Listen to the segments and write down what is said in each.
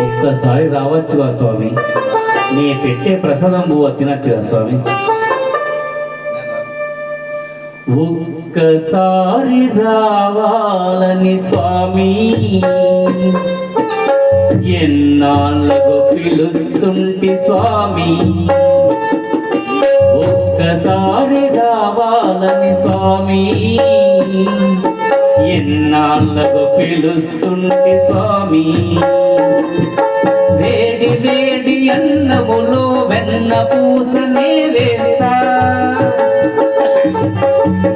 ఒక్కసారి రావచ్చుగా స్వామి. నీ పెట్టే ప్రసాదం పువ్వు తినచ్చుగా స్వామి. ఒక్కసారి రావాలని స్వామి. ఎన్నాళ్ళకు పిలుస్తుంటి స్వామి. ఒక్కసారి రావాలని స్వామి. ఎన్నాళ్ళకు పిలుస్తుంటి స్వామి. వేడి వేడి అన్నములో వెన్న పూసనే వేస్తా.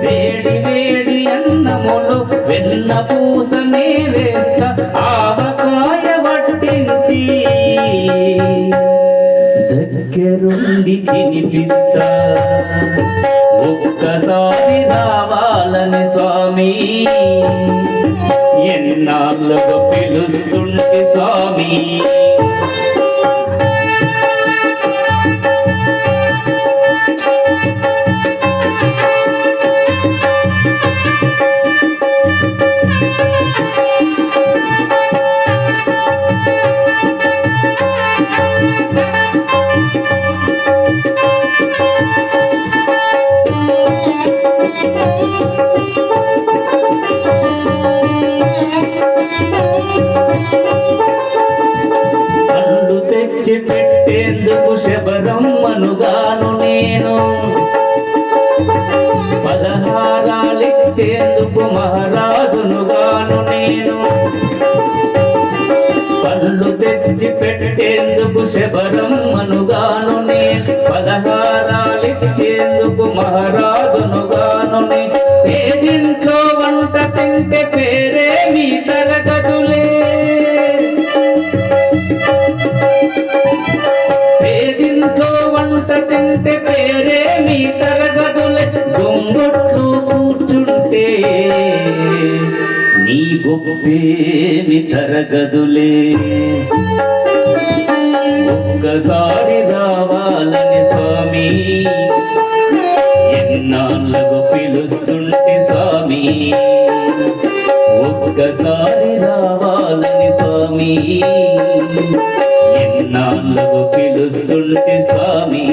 వేడి వేడి అన్నములో వెన్న పూసనే వేస్తా. ఆవకాయ వడ్డించి దగ్గరుండి తినిపిస్తా. ఒక్కసారి రావాలని స్వామి. ఎన్నాళ్ళకు పిలుస్తుంటే స్వామి? బ్రహ్మనుగాను నేను. పదహారాలిచ్చేందుకు మహారాజునుగాను నేను. పళ్ళు తెచ్చి పెట్టేందుకు శబరమ్మనుగాను నేను. పదహారాలిచ్చేందుకు మహారాజునుగాను నేను. పేదింట్లో వంట తింటే పేరే మీ తరగతులే. ఊట తింటే పేరే మీ గొంగొట్లు కూర్చుంటే నీ గొప్పేమి తరగదులే ఒక్కసారి రావాలని స్వామి ఎన్నాళ్ళకు పిలుస్తుంటే స్వామి. ఒక్కసారి రావాలని స్వామి. ఎన్నాళ్ళకు పిలుస్తుంటే స్వామి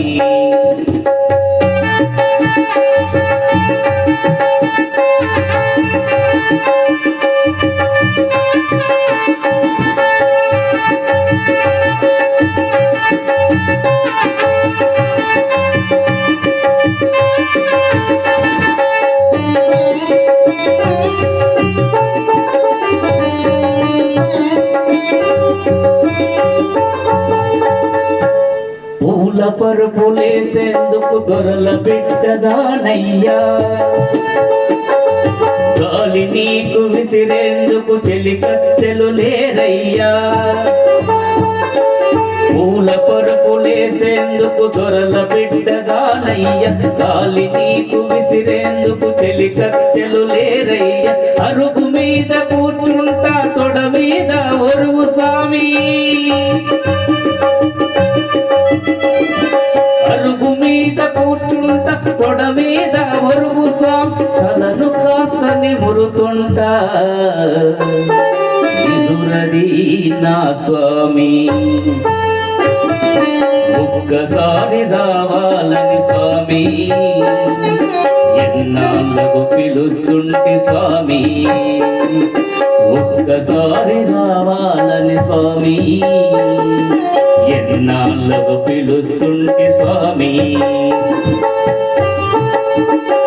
పరుపులేసేందుకు దొరల బిడ్డగానయ్యా. గాలి నీకు విసిరేందుకు చెలికత్తెలు లేరయ్యా. పూల పరుపులేసేందుకు దొరల బిడ్డగానయ్య. గాలి నీకు విసిరేందుకు చెలికత్తెలు లేరయ్య. అరుగు మీద కూర్చుంటా తొడ మీద ఒరుగు తొడ మీద స్వామి తలను కాస్త నిమురుతుంటా ఎదురది నా స్వామి. ఒక్కసారి రావాలని స్వామి. ఎన్నాళ్ళకు పిలుస్తుంటి స్వామి. ఒక్కసారి రావాలని స్వామి. ఎన్నాళ్ళకు పిలుస్తుంటి స్వామి. thank you